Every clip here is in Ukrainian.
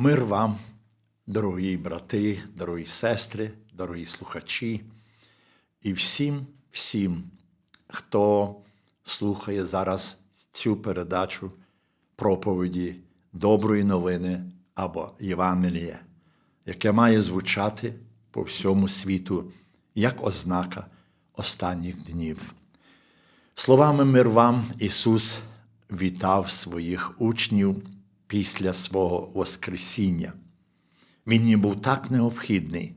Мир вам, дорогі брати, дорогі сестри, дорогі слухачі, і всім, всім, хто слухає зараз цю передачу проповіді доброї новини або Євангелія, яке має звучати по всьому світу як ознака останніх днів. Словами мир вам Ісус вітав своїх учнів після свого Воскресіння. Він їм був так необхідний,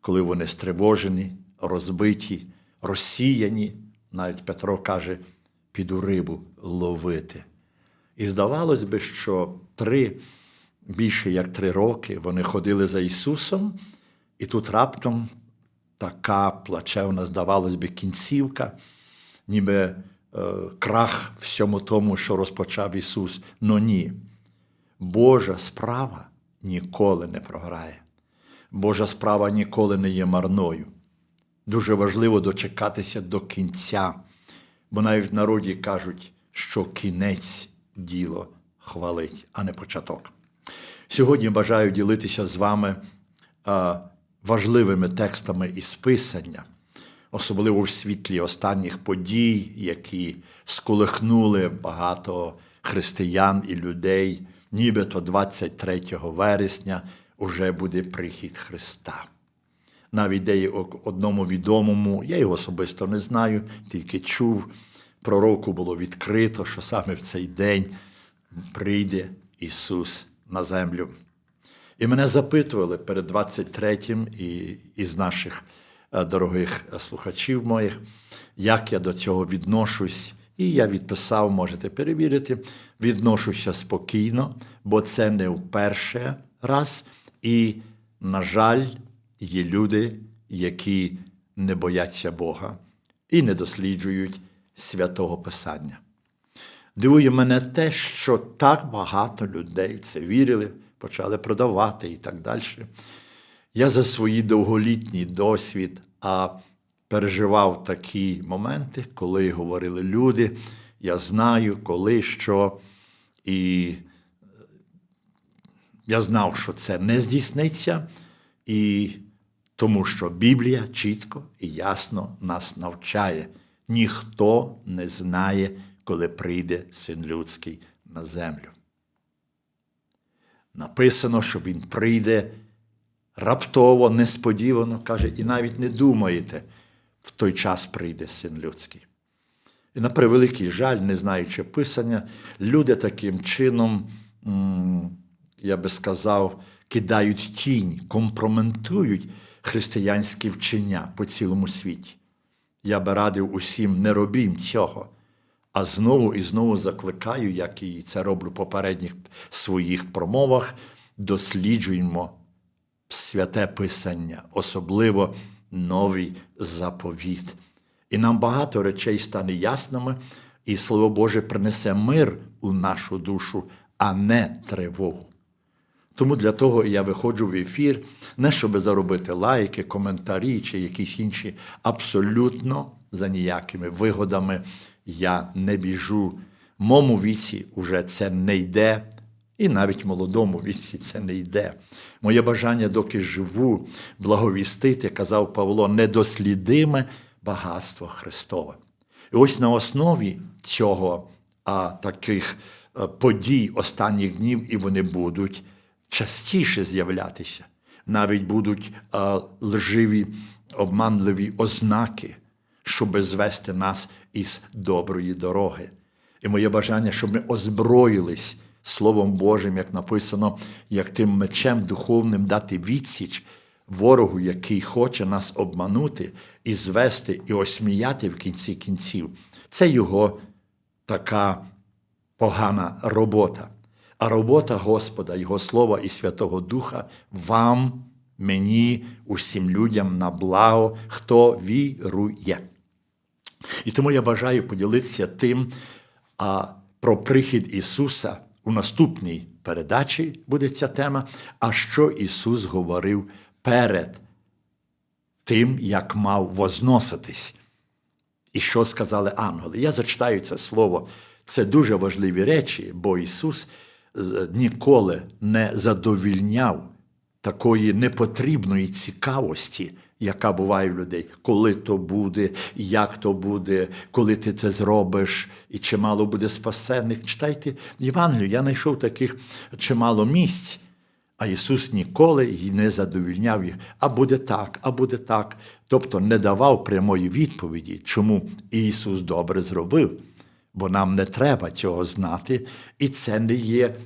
коли вони стривожені, розбиті, розсіяні, навіть Петро каже, піду рибу ловити. І здавалось би, що три, більше як три роки вони ходили за Ісусом, і тут раптом така плачевна, здавалось би, кінцівка, ніби е, крах всьому тому, що розпочав Ісус. Но ні. Божа справа ніколи не програє. Божа справа ніколи не є марною. Дуже важливо дочекатися до кінця, бо навіть в народі кажуть, що кінець діло хвалить, а не початок. Сьогодні бажаю ділитися з вами важливими текстами із Писання, особливо в світлі останніх подій, які сколихнули багато християн і людей, нібито 23 вересня уже буде прихід Христа. Навіть де одному відомому, я його особисто не знаю, тільки чув, пророку було відкрито, що саме в цей день прийде Ісус на землю. І мене запитували перед 23-м і із наших е, дорогих слухачів моїх, як я до цього відношусь. І я відписав, можете перевірити, відношуся спокійно, бо це не вперше раз. І, на жаль, є люди, які не бояться Бога і не досліджують святого Писання. Дивує мене те, що так багато людей в це вірили, почали продавати і так далі. Я за свій довголітній досвід а переживав такі моменти, коли говорили люди, я знаю, коли що, і я знав, що це не здійсниться, і тому що Біблія чітко і ясно нас навчає. Ніхто не знає, коли прийде син людський на землю. Написано, що він прийде раптово, несподівано, каже, і навіть не думаєте, в той час прийде син людський. І на превеликий жаль, не знаючи Писання, люди таким чином, я би сказав, кидають тінь, компроментують християнські вчення по цілому світі. Я би радив усім не робім цього, а знову і знову закликаю, як і це роблю в попередніх своїх промовах, досліджуємо святе Писання, особливо новий заповіт. І нам багато речей стане ясними, і Слово Боже принесе мир у нашу душу, а не тривогу. Тому для того я виходжу в ефір, не щоб заробити лайки, коментарі чи якісь інші. Абсолютно за ніякими вигодами я не біжу. В моєму віці вже це не йде, і навіть молодому віці це не йде. Моє бажання, доки живу, благовістити, казав Павло, недослідиме багатство Христове. І ось на основі цього а, таких а, подій останніх днів, і вони будуть частіше з'являтися. Навіть будуть а, лживі, обманливі ознаки, щоб звести нас із доброї дороги. І моє бажання, щоб ми озброїлись Словом Божим, як написано, як тим мечем духовним дати відсіч ворогу, який хоче нас обманути і звести, і осміяти в кінці кінців. Це його така погана робота. А робота Господа, Його Слова і Святого Духа вам, мені, усім людям на благо, хто вірує. І тому я бажаю поділитися тим а, про прихід Ісуса у наступній передачі буде ця тема. А що Ісус говорив перед тим, як мав возноситись. І що сказали ангели? Я зачитаю це слово. Це дуже важливі речі, бо Ісус ніколи не задовільняв такої непотрібної цікавості, яка буває в людей, коли то буде, як то буде, коли ти це зробиш, і чимало буде спасенних. Читайте Євангелію, я знайшов таких чимало місць. А Ісус ніколи її не задовільняв їх. А буде так, а буде так. Тобто не давав прямої відповіді, чому Ісус добре зробив. Бо нам не треба цього знати, і це не є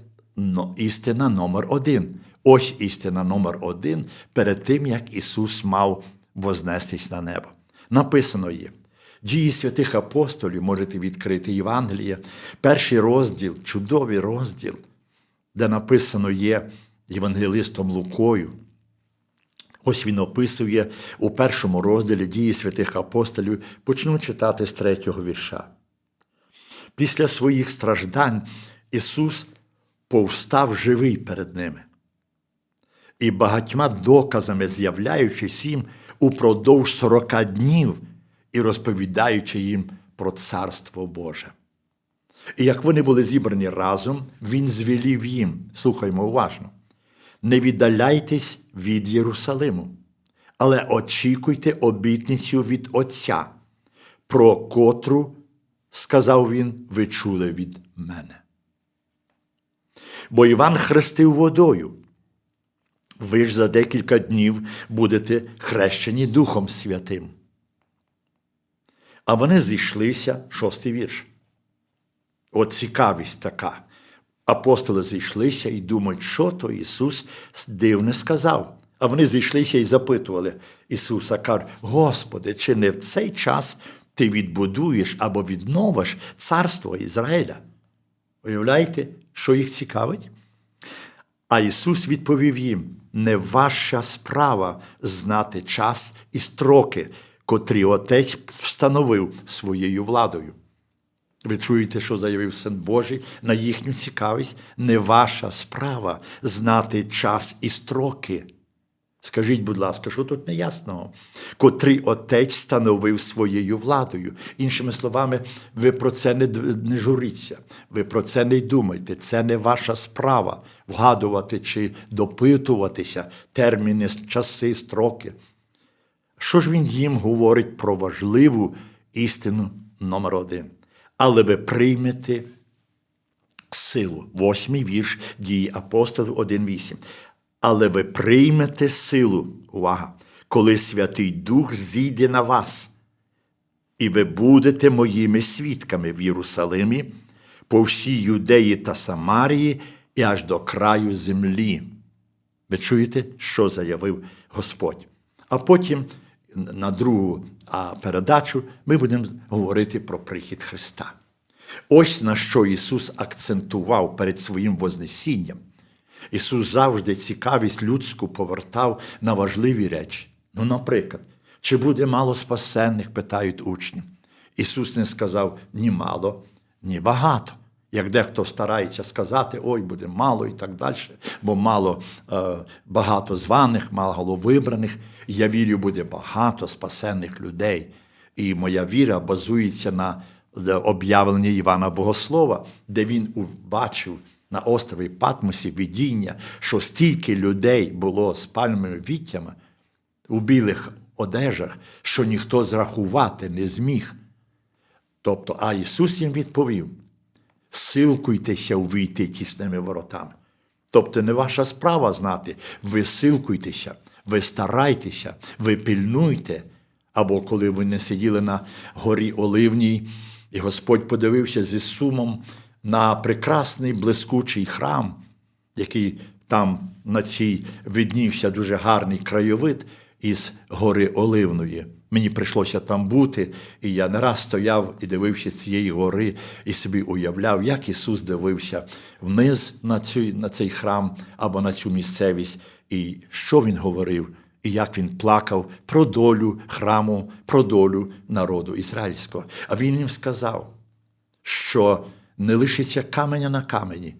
істина номер один. Ось істина номер один перед тим, як Ісус мав вознестись на небо. Написано є. Дії святих апостолів можете відкрити Євангелія, перший розділ, чудовий розділ, де написано є Євангелистом Лукою. Ось він описує у першому розділі дії святих апостолів, почну читати з третього вірша. Після своїх страждань Ісус повстав живий перед ними. І багатьма доказами з'являючись їм упродовж сорока днів і розповідаючи їм про Царство Боже. І як вони були зібрані разом, він звелів їм, слухаймо уважно, не віддаляйтесь від Єрусалиму, але очікуйте обітницю від Отця, про котру, сказав він, ви чули від мене. Бо Іван хрестив водою. Ви ж за декілька днів будете хрещені Духом Святим. А вони зійшлися, шостий вірш. От цікавість така. Апостоли зійшлися і думають, що то Ісус дивне сказав. А вони зійшлися і запитували Ісуса, кажуть, Господи, чи не в цей час ти відбудуєш або відновиш царство Ізраїля? Уявляєте, що їх цікавить? А Ісус відповів їм: не ваша справа знати час і строки, котрі Отець встановив своєю владою. Ви чуєте, що заявив Син Божий на їхню цікавість? Не ваша справа знати час і строки. Скажіть, будь ласка, що тут неясного? Котрий отець встановив своєю владою. Іншими словами, ви про це не, не журіться, ви про це не думайте. Це не ваша справа вгадувати чи допитуватися терміни, часи, строки. Що ж він їм говорить про важливу істину номер один? Але ви приймете силу. Восьмий вірш дії апостолів 1.8. Але ви приймете силу, увага, коли Святий Дух зійде на вас, і ви будете моїми свідками в Єрусалимі, по всій Юдеї та Самарії і аж до краю землі. Ви чуєте, що заявив Господь? А потім на другу передачу ми будемо говорити про прихід Христа. Ось на що Ісус акцентував перед своїм Вознесінням. Ісус завжди цікавість людську повертав на важливі речі. Ну, наприклад, чи буде мало спасенних, питають учні. Ісус не сказав ні мало, ні багато. Як дехто старається сказати, ой, буде мало і так далі, бо мало е, багато званих, мало вибраних. Я вірю, буде багато спасених людей. І моя віра базується на об'явленні Івана Богослова, де він бачив на острові Патмосі видіння, що стільки людей було з пальмовими віттями у білих одежах, що ніхто зрахувати не зміг. Тобто, а Ісус їм відповів: силкуйтеся увійти тісними воротами. Тобто, не ваша справа знати, ви силкуйтеся, ви старайтеся, ви пильнуйте. Або коли ви не сиділи на горі Оливній, і Господь подивився зі сумом на прекрасний блискучий храм, який там на цій виднівся дуже гарний краєвид із гори Оливної. Мені прийшлося там бути, і я не раз стояв і дивився цієї гори, і собі уявляв, як Ісус дивився вниз на, цю, на цей храм або на цю місцевість, і що Він говорив, і як він плакав про долю храму, про долю народу ізраїльського. А він їм сказав, що не лишиться каменя на камені.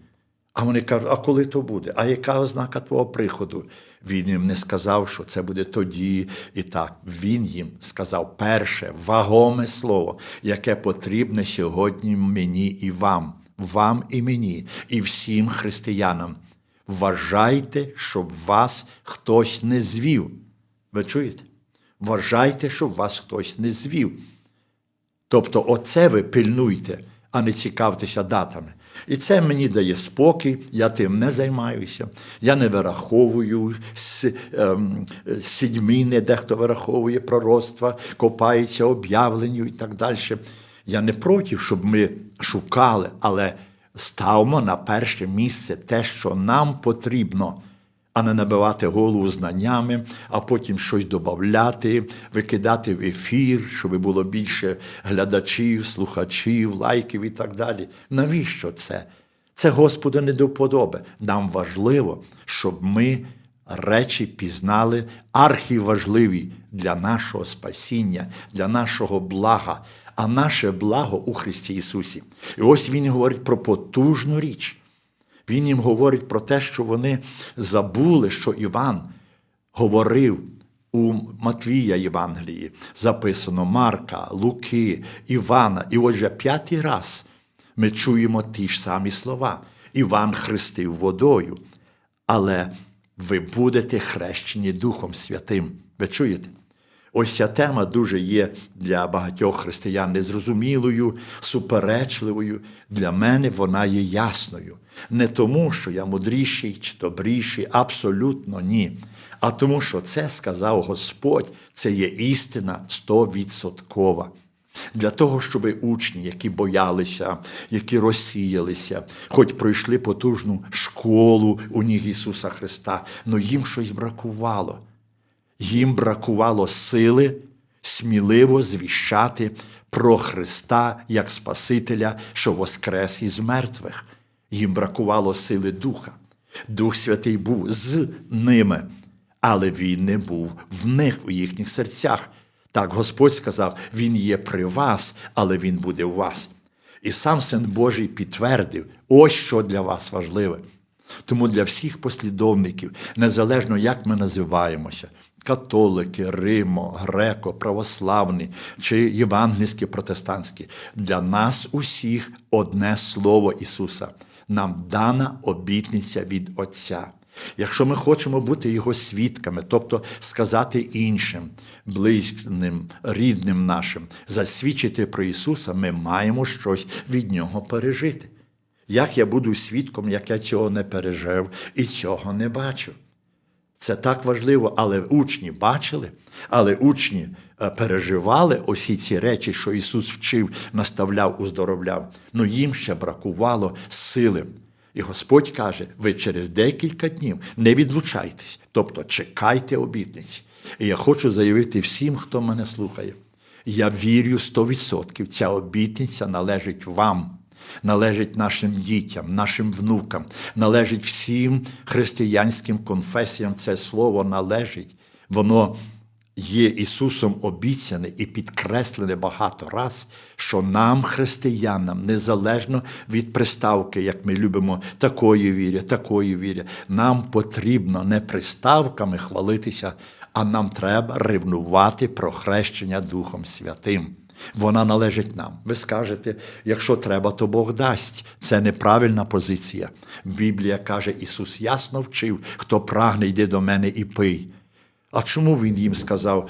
А вони кажуть, а коли то буде? А яка ознака твого приходу? Він їм не сказав, що це буде тоді і так. Він їм сказав перше вагоме слово, яке потрібне сьогодні мені і вам. вам і мені, і всім християнам. Вважайте, щоб вас хтось не звів. Ви чуєте? Вважайте, щоб вас хтось не звів. Тобто, оце ви пильнуйте, а не цікавтеся датами. І це мені дає спокій, я тим не займаюся. Я не вираховую ем, сідьміни, дехто вираховує пророцтва, копається об'явленню і так далі. Я не проти, щоб ми шукали, але ставмо на перше місце те, що нам потрібно а не набивати голову знаннями, а потім щось додати, викидати в ефір, щоб було більше глядачів, слухачів, лайків і так далі. Навіщо це? Це Господу не до вподоби. Нам важливо, щоб ми речі пізнали архіважливі для нашого спасіння, для нашого блага, а наше благо у Христі Ісусі. І ось Він говорить про потужну річ. Він їм говорить про те, що вони забули, що Іван говорив у Матвія Євангелії, записано Марка, Луки, Івана. І отже, п'ятий раз ми чуємо ті ж самі слова. Іван хрестив водою, але ви будете хрещені Духом Святим. Ви чуєте? Ось ця тема дуже є для багатьох християн незрозумілою, суперечливою. Для мене вона є ясною. Не тому, що я мудріший чи добріший, абсолютно ні. А тому, що це сказав Господь, це є істина стовідсоткова. Для того, щоб учні, які боялися, які розсіялися, хоч пройшли потужну школу у ніг Ісуса Христа, але їм щось бракувало їм бракувало сили сміливо звіщати про Христа як Спасителя, що воскрес із мертвих. Їм бракувало сили Духа. Дух Святий був з ними, але Він не був в них, у їхніх серцях. Так Господь сказав: Він є при вас, але Він буде у вас. І сам Син Божий підтвердив, ось що для вас важливе. Тому для всіх послідовників, незалежно як ми називаємося, католики, Римо, греко, православні чи євангельські протестантські, для нас усіх одне слово Ісуса. Нам дана обітниця від Отця. Якщо ми хочемо бути Його свідками, тобто сказати іншим, близьким, рідним нашим, засвідчити про Ісуса, ми маємо щось від Нього пережити. Як я буду свідком, як я цього не пережив і цього не бачив? Це так важливо, але учні бачили, але учні е, переживали усі ці речі, що Ісус вчив, наставляв, уздоровляв. Ну їм ще бракувало сили. І Господь каже: ви через декілька днів не відлучайтесь, тобто чекайте обітниці. І я хочу заявити всім, хто мене слухає. Я вірю 100%, ця обітниця належить вам належить нашим дітям, нашим внукам, належить всім християнським конфесіям. Це слово належить. Воно є Ісусом обіцяне і підкреслене багато раз, що нам, християнам, незалежно від приставки, як ми любимо такої вірі, такої вірі, нам потрібно не приставками хвалитися, а нам треба ревнувати про хрещення Духом Святим. Вона належить нам. Ви скажете, якщо треба, то Бог дасть. Це неправильна позиція. Біблія каже, Ісус ясно вчив, хто прагне, йди до мене і пий. А чому Він їм сказав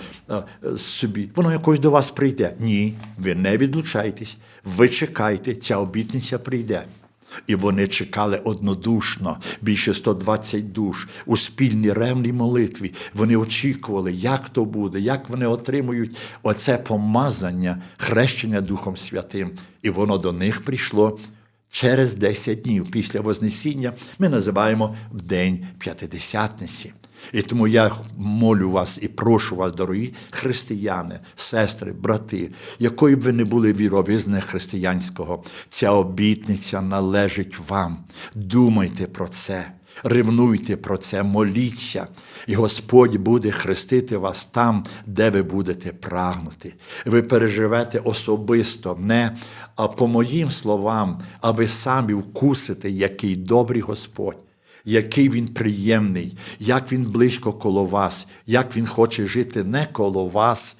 собі, воно якось до вас прийде? Ні, ви не відлучайтесь, ви чекайте, ця обітниця прийде. І вони чекали однодушно, більше 120 душ у спільній ремній молитві. Вони очікували, як то буде, як вони отримують оце помазання, хрещення Духом Святим. І воно до них прийшло через 10 днів після Вознесіння. Ми називаємо в День П'ятидесятниці. І тому я молю вас і прошу вас, дорогі християни, сестри, брати, якої б ви не були віровизни християнського, ця обітниця належить вам. Думайте про це. Ревнуйте про це, моліться, і Господь буде хрестити вас там, де ви будете прагнути. Ви переживете особисто, не а по моїм словам, а ви самі вкусите, який добрий Господь який він приємний, як він близько коло вас, як він хоче жити не коло вас,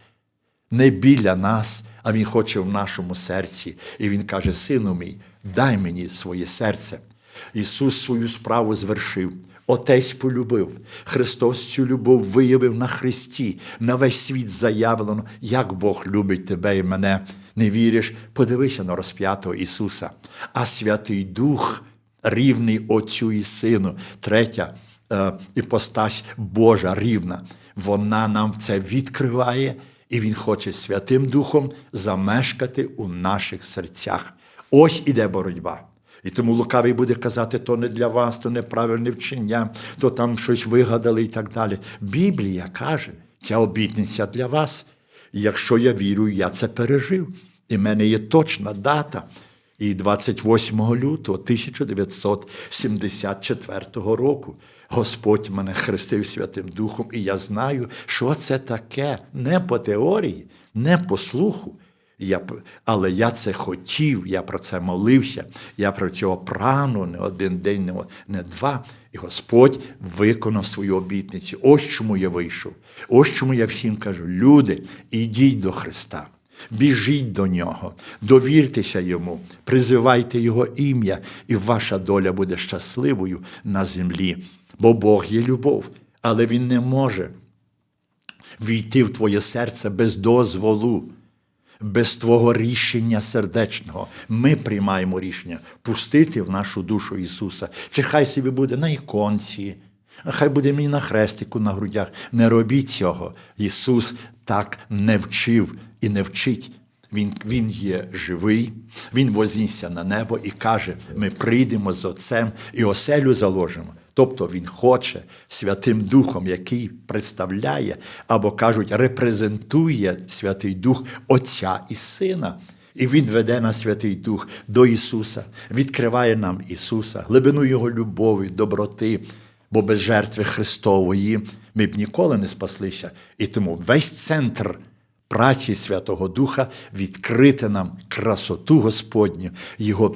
не біля нас, а Він хоче в нашому серці. І Він каже: Сину мій, дай мені своє серце. Ісус свою справу звершив. Отець полюбив. Христос цю любов виявив на Христі. На весь світ заявлено, як Бог любить тебе і мене. Не віриш? Подивися на розп'ятого Ісуса. А Святий Дух рівний Отцю і Сину. Третя е, іпостась Божа рівна. Вона нам це відкриває, і Він хоче Святим Духом замешкати у наших серцях. Ось іде боротьба. І тому лукавий буде казати, то не для вас, то неправильне вчення, то там щось вигадали і так далі. Біблія каже, ця обітниця для вас. Якщо я вірую, я це пережив. І в мене є точна дата. І 28 лютого 1974 року Господь мене хрестив Святим Духом, і я знаю, що це таке не по теорії, не по слуху. Я, але я це хотів, я про це молився, я про цього прагнув не один день, не, не два. І Господь виконав свою обітницю. Ось чому я вийшов. Ось чому я всім кажу: люди, ідіть до Христа. Біжіть до нього, довіртеся йому, призивайте Його ім'я, і ваша доля буде щасливою на землі. Бо Бог є любов, але Він не може війти в твоє серце без дозволу, без твого рішення сердечного. Ми приймаємо рішення пустити в нашу душу Ісуса. Чи хай собі буде на іконці, хай буде мені на хрестику на грудях. Не робіть цього. Ісус так не вчив і не вчить. Він, він є живий, Він вознісся на небо і каже: ми прийдемо з Отцем і оселю заложимо. Тобто Він хоче Святим Духом, який представляє, або кажуть, репрезентує Святий Дух Отця і Сина. І Він веде нас Святий Дух до Ісуса, відкриває нам Ісуса, глибину Його любові, доброти, бо без жертви Христової ми б ніколи не спаслися. І тому весь центр праці Святого Духа відкрити нам красоту Господню, Його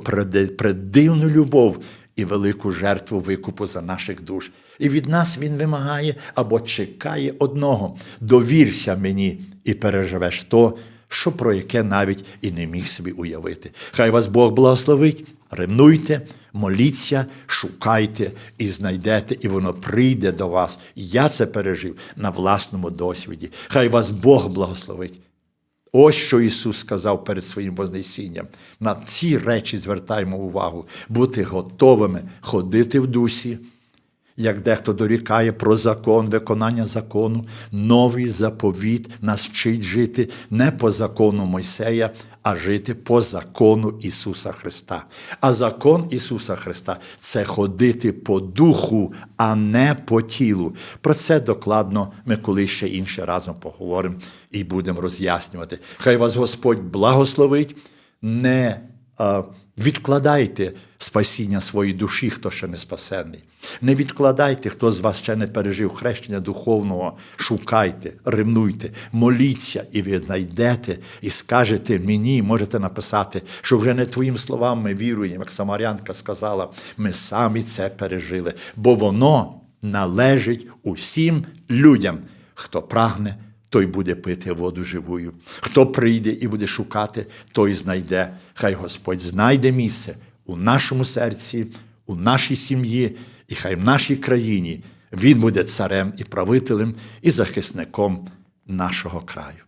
преддивну любов і велику жертву викупу за наших душ. І від нас Він вимагає або чекає одного: довірся мені і переживеш то, що про яке навіть і не міг собі уявити. Хай вас Бог благословить, ревнуйте, моліться, шукайте і знайдете, і воно прийде до вас. І я це пережив на власному досвіді. Хай вас Бог благословить. Ось що Ісус сказав перед своїм Вознесінням. На ці речі звертаємо увагу, бути готовими ходити в дусі, як дехто дорікає про закон, виконання закону, новий заповіт нас вчить жити не по закону Мойсея, а жити по закону Ісуса Христа. А закон Ісуса Христа це ходити по духу, а не по тілу. Про це докладно ми колись ще інше разом поговоримо і будемо роз'яснювати. Хай вас Господь благословить, не відкладайте спасіння своєї душі, хто ще не спасений. Не відкладайте, хто з вас ще не пережив хрещення духовного. Шукайте, ревнуйте, моліться, і ви знайдете, і скажете мені, можете написати, що вже не твоїм словам ми віруємо, як Самарянка сказала, ми самі це пережили, бо воно належить усім людям, хто прагне. Той буде пити воду живою. Хто прийде і буде шукати, той знайде. Хай Господь знайде місце у нашому серці, у нашій сім'ї, і хай в нашій країні Він буде царем і правителем і захисником нашого краю.